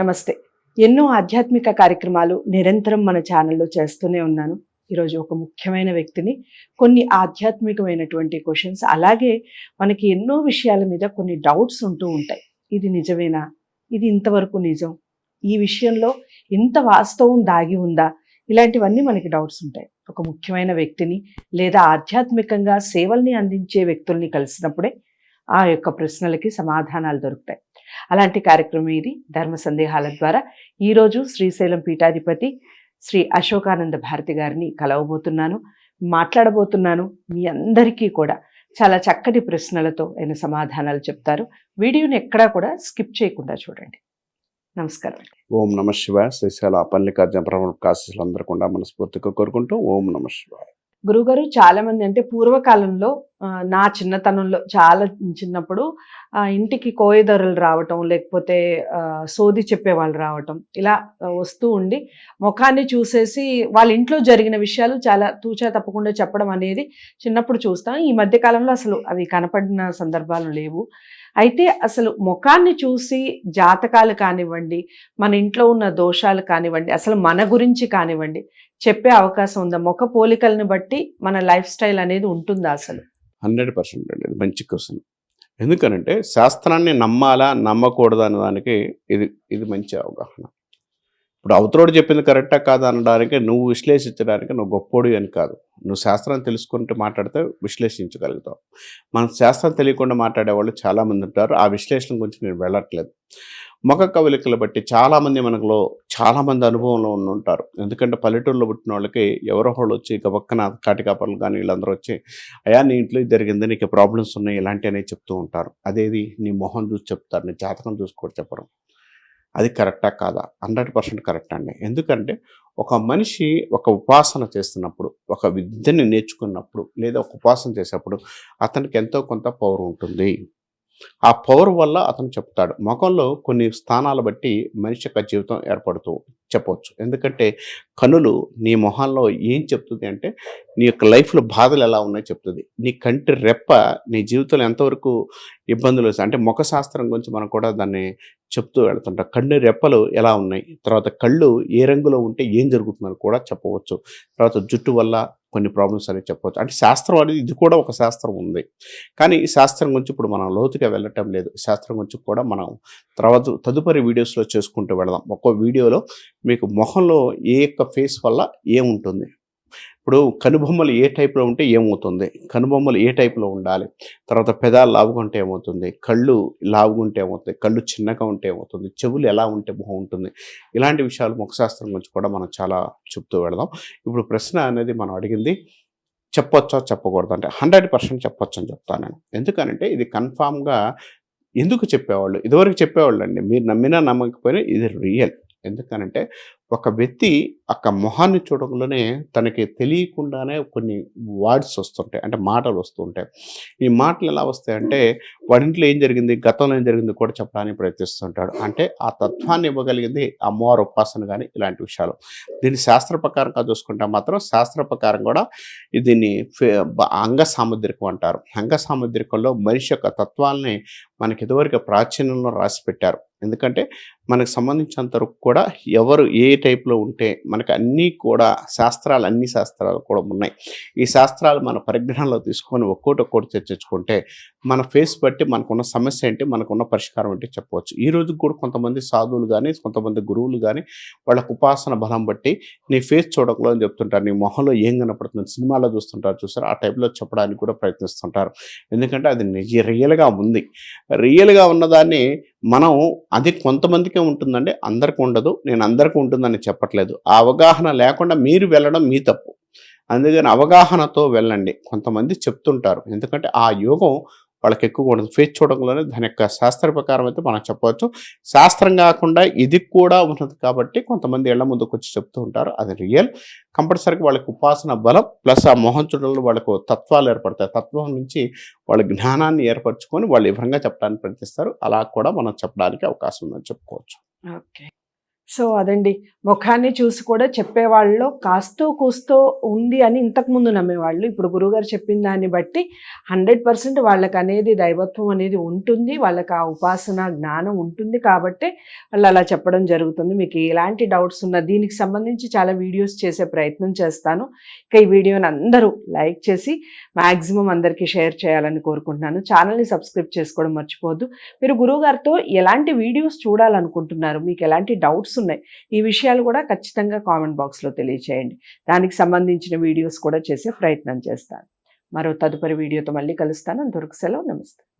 నమస్తే. ఎన్నో ఆధ్యాత్మిక కార్యక్రమాలు నిరంతరం మన ఛానల్లో చేస్తూనే ఉన్నాను. ఈరోజు ఒక ముఖ్యమైన వ్యక్తిని కొన్ని ఆధ్యాత్మికమైనటువంటి క్వశ్చన్స్ అలాగే మనకి ఎన్నో విషయాల మీద కొన్ని డౌట్స్ ఉంటూ ఉంటాయి. ఇది నిజమేనా? ఇది ఇంతవరకు నిజం? ఈ విషయంలో ఇంత వాస్తవం దాగి ఉందా? ఇలాంటివన్నీ మనకి డౌట్స్ ఉంటాయి. ఒక ముఖ్యమైన వ్యక్తిని లేదా ఆధ్యాత్మికంగా సేవల్ని అందించే వ్యక్తుల్ని కలిసినప్పుడే ఆ యొక్క ప్రశ్నలకి సమాధానాలు దొరుకుతాయి. అలాంటి కార్యక్రమం ఇది. ధర్మ సందేహాల ద్వారా ఈరోజు శ్రీశైలం పీఠాధిపతి శ్రీ అశోకానంద భారతి గారిని కలవబోతున్నాను మాట్లాడబోతున్నాను. మీ అందరికీ కూడా చాలా చక్కటి ప్రశ్నలతో ఆయన సమాధానాలు చెప్తారు. వీడియోని ఎక్కడా కూడా స్కిప్ చేయకుండా చూడండి. నమస్కారం. ఓం నమ శివాయ. శ్రీశైల పల్లికార్జున ప్రముఖ అందరూ కూడా మనస్ఫూర్తిగా కోరుకుంటూ ఓం నమ శివాయ. గురుగారు చాలా మంది అంటే పూర్వకాలంలో నా చిన్నతనంలో చాలా చిన్నప్పుడు ఇంటికి కోయదొరలు రావటం లేకపోతే సోది చెప్పేవాళ్ళు రావటం ఇలా వస్తూ ఉండి ముఖాన్ని చూసేసి వాళ్ళ ఇంట్లో జరిగిన విషయాలు చాలా తూచా తప్పకుండా చెప్పడం అనేది చిన్నప్పుడు చూస్తాం. ఈ మధ్యకాలంలో అసలు అవి కనపడిన సందర్భాలు లేవు. అయితే అసలు ముఖాన్ని చూసి జాతకాలు కానివ్వండి మన ఇంట్లో ఉన్న దోషాలు కానివ్వండి అసలు మన గురించి కానివ్వండి చెప్పే అవకాశం ఉందా? ముఖ పోలికల్ని బట్టి మన లైఫ్ స్టైల్ అనేది ఉంటుందా అసలు? హండ్రెడ్ పర్సెంట్ అండి. ఇది మంచి క్వశ్చన్. ఎందుకనంటే శాస్త్రాన్ని నమ్మాలా నమ్మకూడదా అనే దానికి ఇది ఇది మంచి అవగాహన. ఇప్పుడు అవతరోడు చెప్పింది కరెక్టా కాదా అనడానికి నువ్వు విశ్లేషించడానికి నువ్వు గొప్పోడు అని కాదు. నువ్వు శాస్త్రాన్ని తెలుసుకుంటూ మాట్లాడితే విశ్లేషించగలుగుతావు. మనం శాస్త్రం తెలియకుండా మాట్లాడే వాళ్ళు చాలామంది ఉంటారు. ఆ విశ్లేషణ గురించి నేను వెళ్ళట్లేదు. ముఖ కవలికలు బట్టి చాలామంది మనలో చాలామంది అనుభవంలో ఉండి ఉంటారు. ఎందుకంటే పల్లెటూరులో పుట్టిన వాళ్ళకి ఎవరో వాళ్ళు వచ్చి ఇక పక్కన కాటికాపర్లు కానీ వీళ్ళందరూ వచ్చి అయా నీ ఇంట్లో జరిగింది నీకు ప్రాబ్లమ్స్ ఉన్నాయి ఇలాంటివి చెప్తూ ఉంటారు. అదేది? నీ మొహం చూసి చెప్తారు నీ జాతకం చూసి కూడా చెప్పడం అది కరెక్టా కాదా? హండ్రెడ్ పర్సెంట్ కరెక్ట్ అండి. ఎందుకంటే ఒక మనిషి ఒక ఉపాసన చేస్తున్నప్పుడు ఒక విద్యని నేర్చుకున్నప్పుడు లేదా ఒక ఉపాసన చేసేటప్పుడు అతనికి ఎంతో కొంత పవర్ ఉంటుంది. ఆ పవర్ వల్ల అతను చెప్తాడు. ముఖంలో కొన్ని స్థానాలు బట్టి మనిషి యొక్క జీవితం ఏర్పడుతూ చెప్పవచ్చు ఎందుకంటే కనులు నీ మొహంలో ఏం చెప్తుంది అంటే నీ యొక్క లైఫ్లో బాధలు ఎలా ఉన్నాయో చెప్తుంది. నీ కంటి రెప్ప నీ జీవితంలో ఎంతవరకు ఇబ్బందులు వస్తాయి. అంటే ముఖ శాస్త్రం గురించి మనం కూడా దాన్ని చెప్తూ వెళ్తుంటాం. కన్ను రెప్పలు ఎలా ఉన్నాయి? తర్వాత కళ్ళు ఏ రంగులో ఉంటే ఏం జరుగుతుందని కూడా చెప్పవచ్చు. తర్వాత జుట్టు వల్ల కొన్ని ప్రాబ్లమ్స్ అనేవి చెప్పవచ్చు. అంటే శాస్త్రం అనేది ఇది కూడా ఒక శాస్త్రం ఉంది. కానీ ఈ శాస్త్రం గురించి ఇప్పుడు మనం లోతుగా వెళ్ళటం లేదు. శాస్త్రం గురించి కూడా మనం తర్వాత తదుపరి వీడియోస్లో చేసుకుంటూ వెళదాం. ఒక్కో వీడియోలో మీకు మొహంలో ఏ యొక్క ఫేస్ వల్ల ఏముంటుంది? ఇప్పుడు కనుబొమ్మలు ఏ టైప్లో ఉంటే ఏమవుతుంది? కనుబొమ్మలు ఏ టైప్లో ఉండాలి? తర్వాత పెదాలు లావుగా ఉంటే ఏమవుతుంది? కళ్ళు లావుగా ఉంటే ఏమవుతుంది? కళ్ళు చిన్నగా ఉంటే ఏమవుతుంది? చెవులు ఎలా ఉంటే బాగుంటుంది? ఉంటుంది ఇలాంటి విషయాలు ముఖశాస్త్రం గురించి కూడా మనం చాలా చెప్తూ వెళదాం. ఇప్పుడు ప్రశ్న అనేది మనం అడిగింది చెప్పొచ్చా చెప్పకూడదు అంటే హండ్రెడ్ పర్సెంట్ చెప్పొచ్చు అని చెప్తాను నేను. ఎందుకనంటే ఇది కన్ఫామ్గా ఎందుకు చెప్పేవాళ్ళు? ఇదివరకు చెప్పేవాళ్ళు అండి మీరు నమ్మినా నమ్మకపోయినా ఇది రియల్. ఎందుకనంటే ఒక వ్యక్తి అక్క మొహాన్ని చూడకుండానే తనకి తెలియకుండానే కొన్ని వర్డ్స్ వస్తుంటాయి. అంటే మాటలు వస్తుంటాయి. ఈ మాటలు ఎలా వస్తాయంటే వాడింట్లో ఏం జరిగింది? గతంలో ఏం జరిగింది కూడా చెప్పడానికి ప్రయత్నిస్తుంటాడు. అంటే ఆ తత్వాన్ని ఇవ్వగలిగింది అమ్మవారు ఉపాసన కానీ ఇలాంటి విషయాలు. దీన్ని శాస్త్ర ప్రకారంగా చూసుకుంటే మాత్రం శాస్త్ర ప్రకారం కూడా దీన్ని ఫే- అంగ సాముద్రికం అంటారు. అంగ సాముద్రికంలో మనిషి యొక్క తత్వాల్ని మనకి ఇదివరకు ప్రాచీనంలో రాసి పెట్టారు ఎందుకంటే మనకు సంబంధించినంత వరకు కూడా ఎవరు ఏ టైప్లో ఉంటే మనకు అన్నీ కూడా శాస్త్రాలు అన్ని శాస్త్రాలు కూడా ఉన్నాయి. ఈ శాస్త్రాలు మన పరిజ్ఞానంలో తీసుకొని ఒక్కోటి ఒక్కోటి చర్చించుకుంటే మన ఫేస్ బట్టి మనకున్న సమస్య ఏంటి మనకున్న పరిష్కారం ఏంటి చెప్పవచ్చు. ఈ రోజు కూడా కొంతమంది సాధువులు కానీ కొంతమంది గురువులు కానీ వాళ్ళకు ఉపాసన బలం బట్టి నీ ఫేస్ చూడకలో అని చెప్తుంటారు. నీ మొహంలో ఏం కనపడుతుంది సినిమాలో చూస్తుంటారు చూసారు? ఆ టైప్లో చెప్పడానికి కూడా ప్రయత్నిస్తుంటారు. ఎందుకంటే అది నిజ రియల్గా ఉంది. రియల్గా ఉన్నదాన్ని మనం అది కొంతమందికే ఉంటుందండి అందరికి ఉండదు నేను అందరికీ ఉంటుందని చెప్పట్లేదు. ఆ అవగాహన లేకుండా మీరు వెళ్ళడం మీ తప్పు. అందుకని అవగాహనతో వెళ్ళండి. కొంతమంది చెప్తుంటారు ఎందుకంటే ఆ యోగం వాళ్ళకి ఎక్కువ ఉండదు ఫేస్ చూడంలోనే దాని యొక్క శాస్త్ర ప్రకారం అయితే మనం చెప్పవచ్చు. శాస్త్రం కాకుండా ఇది కూడా ఉన్నది కాబట్టి కొంతమంది ఇళ్ళ ముందుకు వచ్చి చెప్తూ ఉంటారు. అది రియల్. కంపల్సరీగా వాళ్ళకి ఉపాసన బలం ప్లస్ ఆ మొహం చూడడంలో వాళ్ళకు తత్వాలు ఏర్పడతాయి. తత్వం నుంచి వాళ్ళ జ్ఞానాన్ని ఏర్పరచుకొని వాళ్ళు వివరంగా చెప్పడానికి ప్రయత్నిస్తారు. అలా కూడా మనం చెప్పడానికి అవకాశం ఉందని చెప్పుకోవచ్చు. ఓకే. సో అదండి. ముఖాన్ని చూసి కూడా చెప్పేవాళ్ళలో కాస్తో కూస్తో ఉంది అని ఇంతకుముందు నమ్మేవాళ్ళు. ఇప్పుడు గురుగారు చెప్పిన దాన్ని బట్టి హండ్రెడ్ పర్సెంట్ వాళ్ళకి అనేది దైవత్వం అనేది ఉంటుంది. వాళ్ళకి ఆ ఉపాసన జ్ఞానం ఉంటుంది కాబట్టి వాళ్ళు అలా చెప్పడం జరుగుతుంది. మీకు ఎలాంటి డౌట్స్ ఉన్నా దీనికి సంబంధించి చాలా వీడియోస్ చేసే ప్రయత్నం చేస్తాను. ఇక ఈ వీడియోని అందరూ లైక్ చేసి మ్యాక్సిమం అందరికీ షేర్ చేయాలని కోరుకుంటున్నాను. ఛానల్ని సబ్స్క్రైబ్ చేసుకోవడం మర్చిపోవద్దు. మీరు గురువుగారితో ఎలాంటి వీడియోస్ చూడాలనుకుంటున్నారు? మీకు ఎలాంటి డౌట్స్ ఉన్నాయి. ఈ విషయాలు కూడా ఖచ్చితంగా కామెంట్ బాక్స్లో తెలియచేయండి. దానికి సంబంధించిన వీడియోస్ కూడా చేసే ప్రయత్నం చేస్తాను. మరో తదుపరి వీడియోతో మళ్ళీ కలుస్తాను. అంతవరకు సెలవు. నమస్తే.